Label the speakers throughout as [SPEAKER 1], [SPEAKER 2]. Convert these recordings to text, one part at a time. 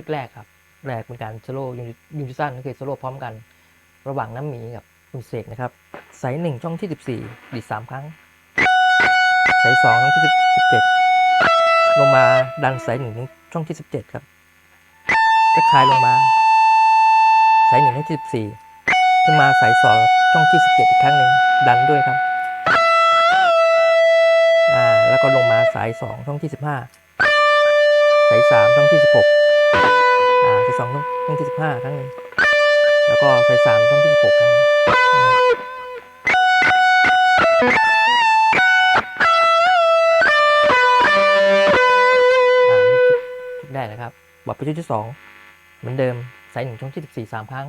[SPEAKER 1] ชุดแรกครับ แรกเป็นการโซโล่ยูนิซันก็คือโซโล่พร้อมกัน ระหว่างน้ำหมีกับคุณเสกนะครับสายหนึ่งช่องที่สิบสี่ดีดสามครั้งสายสองช่องที่สิบเจ็ดลงมาดันสายหนึ่งช่องที่สิบเจ็ดครับก็คลายลงมาสายหนึ่งช่องที่สิบสี่ขึ้นมาสายสองช่องที่สิบเจ็ดอีกครั้งหนึ่งดันด้วยครับอ่าแล้วก็ลงมาสายสองช่องที่สิบห้าสายสามช่องที่สิบหก อ่สายสองช่องที่สิบห้าครั้งหนึ่งแล้วก็สายสามช่องที่สิบหกครั้งหนึ่งอ่านี่ชุดชุดแรกนะครับบอดไปชุดที่สองเหมือนเดิมสายหนึ่งช่องที่สิบสี่สามครั้ง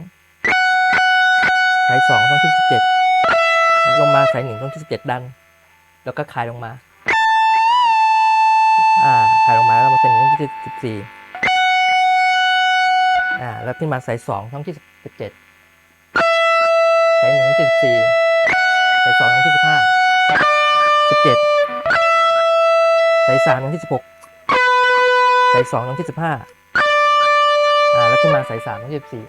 [SPEAKER 1] สายสองช่องที่สิบเจ็ดลงมาสายหนึ่งช่องที่สิบเจ็ดดัน แล้วก็คลายลงมา อ่าคลายลงมาแล้วมาสายหนึ่งช่องที่สิบสี่ แล้วขึ้นมาสายสองช่องที่สิบเจ็ดสายหนึ่งช่องที่สิบสี่สายสองช่องที่สิบห้าสิบเจ็ดสายสามช่องที่สิบหกสายสองช่องที่สิบห้าอ่าแล้วขึ้นมาสายสามช่องที่สิบสี่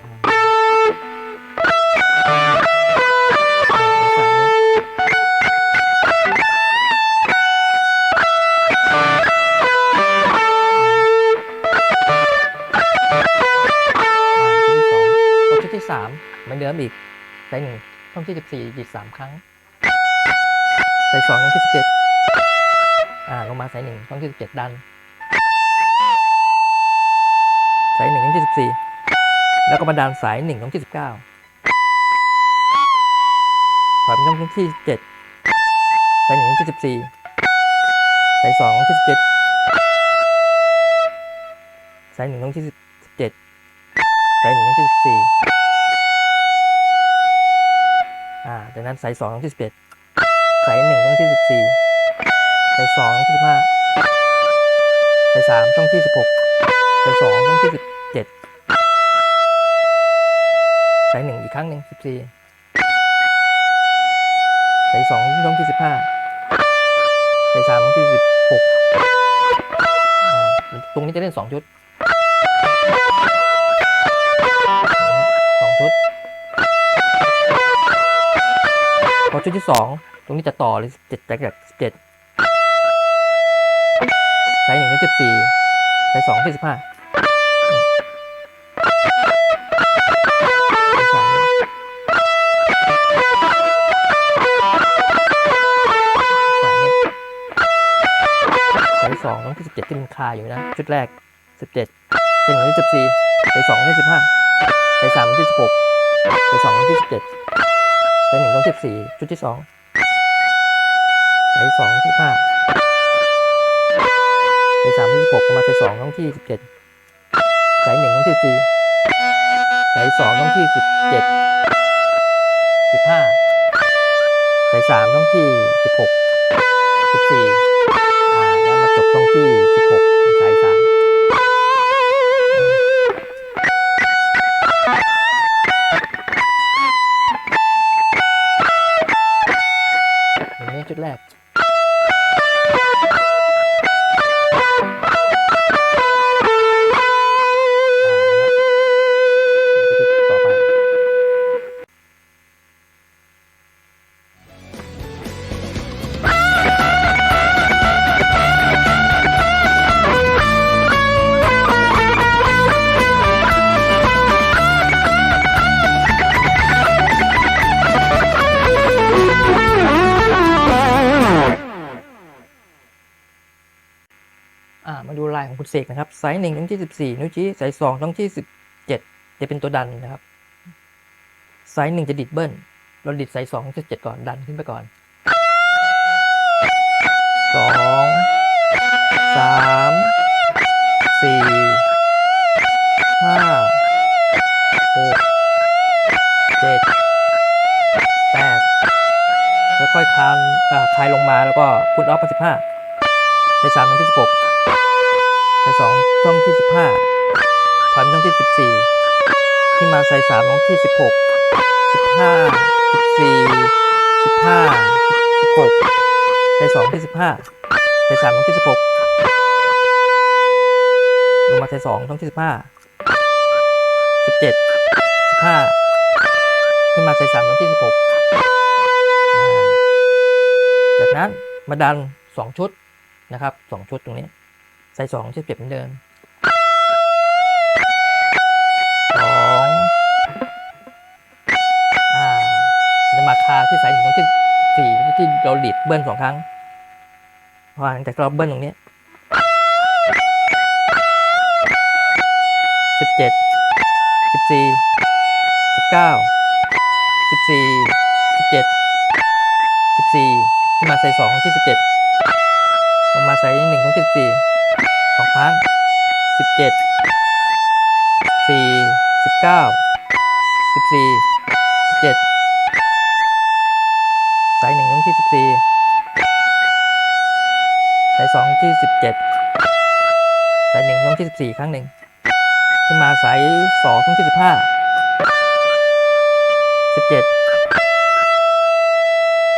[SPEAKER 1] มอนเดิมอีกสายหนึ่งช่องที่สิบสี่ดีดสามครั้งสายสองช่องที่สิบเจ็ดอ่าลงมาสายหนึ่งช่องที่สิบเจ็ดดันสายหนึ่งช่องที่สิบสี่แล้วก็มาดันสายหนึ่งช่องที่สิบเก้าถอยเป็นช่องที่เจ็ดสายหนึ่งที่สิบสี่สายสองที่สิบเจ็ดสายหนึ่งช่องที่สิบเจ็ดสายหนึ่งช่องที่สิบสี่ อ่าจากนั้นสายสองช่องที่สิบเจ็ดสายหนึ่งช่องที่สิบสี่สายสองที่สิบห้าสายสามช่องที่สิบหกสายสองช่องที่สิบเจ็ดสายหนึ่งอีกครั้งหนึ่งสิบสี่สายสองช่องที่สิบห้าสายสามช่องที่สิบหกตรงนี้จะเล่นสองชุด ชุดที่สองตรงนี้จะต่อเลยเจ็ดจากสิบเจ็ดสายหนึ่งที่สิบสี่สายสองที่สิบห้าสายสายนี้สายสองต้องที่สิบเจ็ดที่มันคาอยู่นะ ชุดแรกสิบเจ็ดสายหนึ่งที่สิบสี่สายสองที่สิบห้าสายสามที่สิบหกสายสองที่สิบเจ็ด สายหนึ่งต้องสิบสี่ชุดที่สองสายสองที่ห้าสายสามที่หกมาสายสองต้องที่สิบเจ็ดสายหนึ่งต้องที่สี่สายสองต้องที่สิบเจ็ดสิบห้าสายสามต้องที่สิบหกสิบสี่อ่าแล้วมาจบตรงที่สิบหก เสกนะครับไซส์หนึ่งต้องที่สิบสี่นิ้วชี้ไซส์สองต้องที่สิบเจ็ดจะเป็นตัวดันนะครับไซส์หนึ่งจะดิดเบิ้ลเราดิดไซส์สองจะเจ็ดก่อนดันขึ้นไปก่อนสองสามสี่ห้าหกเจ็ดแปดแล้วค่อยคานอ่าคลายลงมาแล้วก็พุทออฟไปสิบห้าไซส์สามต้องที่สิบหก สายสองช่องที่สิบห้าถอยมาช่องที่สิบสี่ที่มาสายสามช่องที่สิบหกสิบห้าสิบสี่สิบห้าสิบหกสายสองที่สิบห้าสายสามช่องที่สิบหกลงมาสายสองช่องที่สิบห้าสิบเจ็ดสิบห้าขึ้นมาใส่สามช่องที่สิบหกจากนั้นมาดันสองชุดนะครับสองชุดตรงนี้ ใส่สองที่เก็บเหมือนเดิมสองอ่าจะมาคาที่สายหนึ่งตรงที่สี่ที่เราหลีดเบิ้ลสองครั้งพอหลังจากเราเบิ้ลตรงนี้สิบเจ็ดสิบสี่สิบเก้าสิบสี่สิบเจ็ดสิบสี่ที่มาใส่สองที่สิบเจ็ดลงมาใส่หนึ่งตรงที่สิบสี่ องครั้งสิบเจ็ดสี่สิบเก้าสิบสี่สิบเจ็ดสายหนึ่งช่องที่สิบสี่สายสองที่สิบเจ็ดสายหนึ่งช่องที่สิบสี่ครั้งหนึ่งขึ้นมาสายสองช่องที่สิบห้าสิบเจ็ด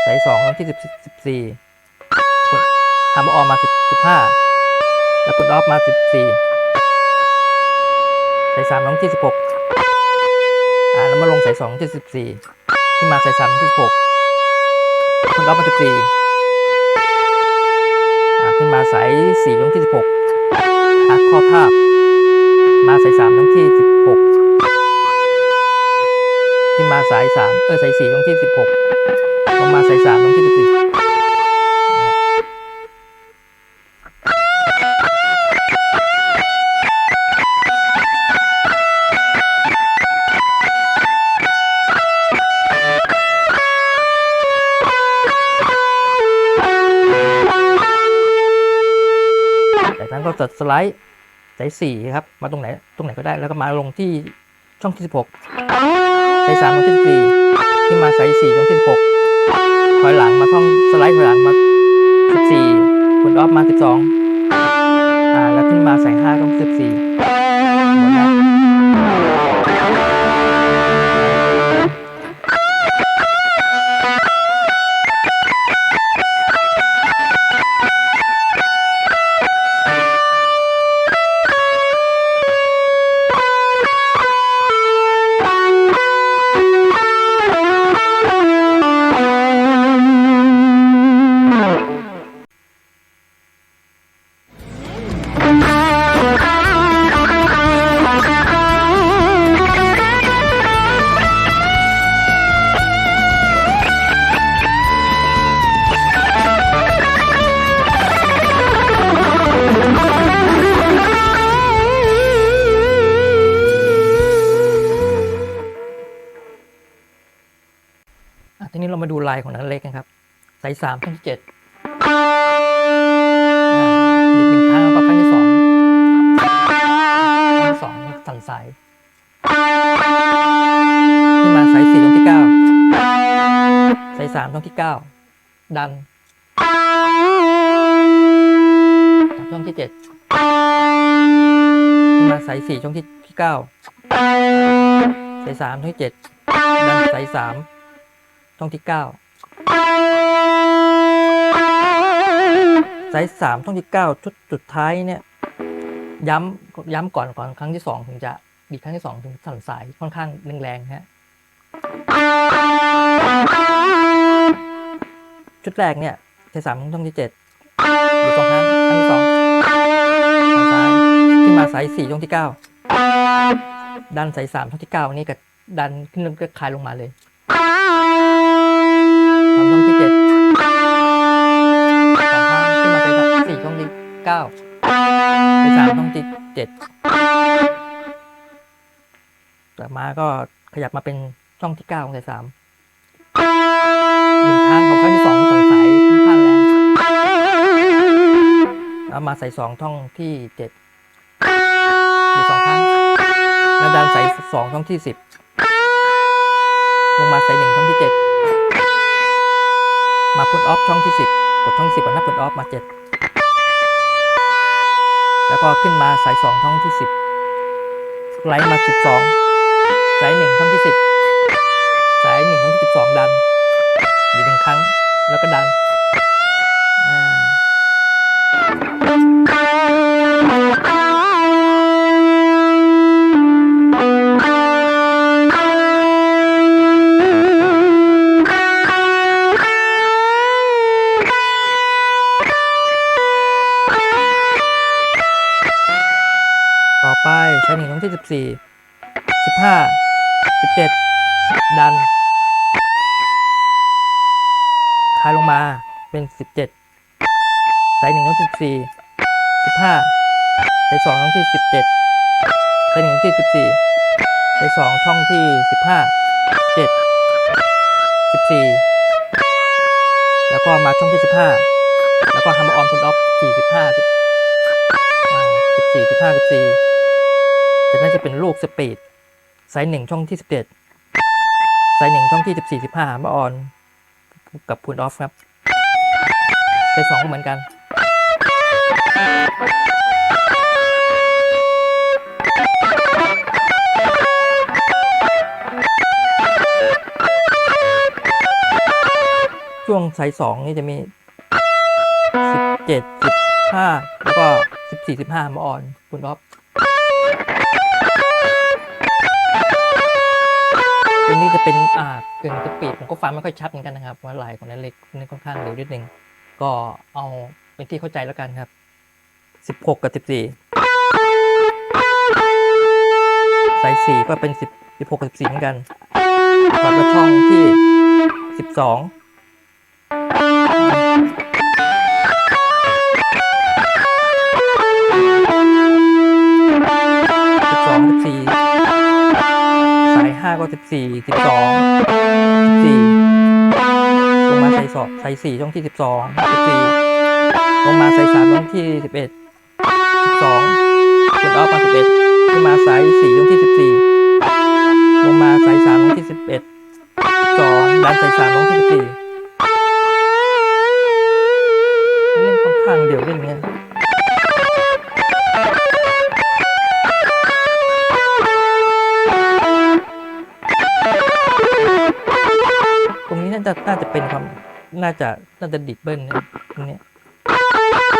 [SPEAKER 1] สายสองช่องที่สิบสิบสี่ทำออกมาสิบสิบห้า แล้วกดออฟมา 14ใส่3น้องที่ 16 อ่าแล้วมาลงใส่2ที่ 14 ที่มาส่3น้องที่ 16กดออฟมา 14 อ่าขึ้นมาใส่4น้องที่ 16อักข้อทาบมาใส่3น้องที่ 16 ที่มาสาย3เออใส่4น้องที่ 16 ลงมาใส่3น้องที่ 14 กนั้นก็จะสไลด์สายสี่ครับ มาตรงไหนตรงไหนก็ได้แล้วก็มาลงที่ช่องที่สิบหกสายสามลงที่สี่ที่มาสายสี่ช่องที่สิบหกถอยหลังมาช่องสไลด์ถอยหลังมา14คุณออฟมาสิบสองอ่าแล้วขึ้นมาสายห้าช่องที่14หมดแล้ว ลายของนักเล็กนะครับ สายสามช่องที่เจ็ดอ่าอีกหนึ่งครั้งแล้วก็ครั้งที่สองครั้งที่สองสั่นสายที่มาสายสี่ช่องที่เก้าสายสามช่องที่เก้าดันจากช่องที่เจ็ดที่มาสายสี่ช่องที่ที่เก้าสายสามช่องที่เจ็ดดันสายสามช่องที่เก้า สายสามช่องที่เก้าชุดสุดท้ายเนี่ย ย้ำย้ำก่อนก่อนครั้งที่สองถึงจะบีครั้งที่สองถึงสั่นสายค่อนข้างแรงๆฮะชุดแรกเนี่ยสายสามช่องที่เจ็ดอยู่สองครั้งครั้งที่สองสั่นสายขึ้นมาสายสี่ช่องที่เก้าดันสายสามช่องที่เก้านี่ก็ดันขึ้นก็คลายลงมาเลย สามช่องที่เจ็ดสองข้างขึ้นมาเป็นสี่ช่องที่เก้าเป็นสามช่องที่เจ็ดต่อมาก็ขยับมาเป็นช่องที่เก้าของสายสามหนึ่งครั้งของครั้งที่สองสั่นสายค่อนข้างแรงแล้วมาใส่สองช่องที่เจ็ดอีสองครั้งแล้วดันใส่สองช่องที่สิบลงมาใส่หนึ่งช่องที่เจ็ด มาพุทออฟช่องที่ 10 กดช่อง 10ก่อนนะพุทออฟมา 7 แล้วก็ขึ้นมาสาย 2 ช่องที่ 10ไลน์มา 12 สาย 1 ช่องที่ 10 สาย 1 ช่องที่ 12 ดันอีกหนึ่งครั้งแล้วก็ดันายลงมาเป็นสิบเจ็ดสายหนึ่งช่องที่สิบสี่สิบห้าสายสองช่องที่สิบเจ็ดสายหนึ่งที่สิบสี่สายสองช่องที่สิบห้าเจ็ดสิบสี่แล้วก็มาช่องที่สิบห้าแล้วก็ฮัมออนพุลออฟสี่สิบห้าสิบสี่สิบห้าสิบสี่จะน่าจะเป็นลูกสปีดไซส์หนึ่งช่องที่สิบเจ็ดไซส์หนึ่งช่องที่สิบสี่สิบห้าฮัมออน กับพุลออฟครับไซส์สองเหมือนกัน ช่วงไซส์สองนี่จะมีสิบเจ็ดสิบห้าแล้วก็สิบสี่สิบห้ามาออนคุณออฟ ตัวนี้จะเป็นอ่ากึ่งกระปีผมก็ฟังไม่ค่อยชัดเหมือนกันนะครับว่าลายของนั้นเล็กนี่ค่อนข้างเร็วนิดนึงก็เอาเป็นที่เข้าใจแล้วกันครับ 16 กับ 14 สาย 4 ก็เป็น 10 16 กับ 14 เหมือนกันแล้วก็ช่องที่ 12 ก็สิบสี่สิบสองสี่ลงมาใส่สอบใส่สี่ช่องที่สิบสองสิบสี่ลงมาใส่สามช่องที่สิบเอ็ดสิบสองกดออฟมาสิบเอ็ดขึ้นมาใส่สี่ช่องที่สิบสี่ลงมาใส่สามช่องที่สิบเอ็ดสองดันสายสามช่องที่ น่าจะน่าจะดิดเบิ้ลเนะตรงนี้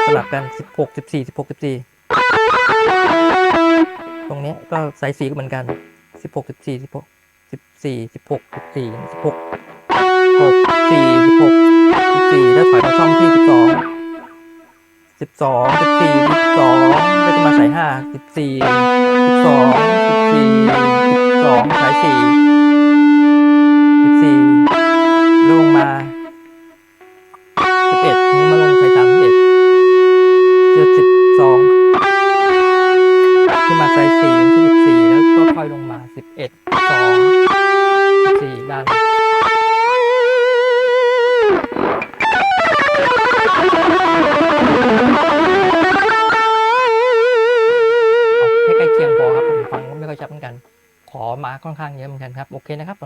[SPEAKER 1] สลับกันสิบหกสิบสี่สิบหกสิบสี่ตรงนี้ก็สายสีก็เหมือนกันสิบหกสิบสี่สิบหกสิบสี่สิบหกสิบสี่สิบหกหกสี่สิบหกสิบสี่แล้วถอยมาช่องที่สิบสองสิบสองสิบสี่สิบสองแล้วก็มาสายห้าสิบสี่สิบสองสิบสี่สิบสองสายสี่สิบสี่ลงมา เอ็ดมาลงสายสามสิบเอ็ดเจ็ดสิบสองขึ้นมาสายสี่ที่สิบสี่แล้วก็ค่อยลงมาสิบเอ็ดสองสี่ดันให้ใกล้เคียงพอครับผมฟังก็ไม่ค่อยชัดเหมือนกัน ขอมาค่อนข้างเยอะเหมือนกันครับ โอเคนะครับ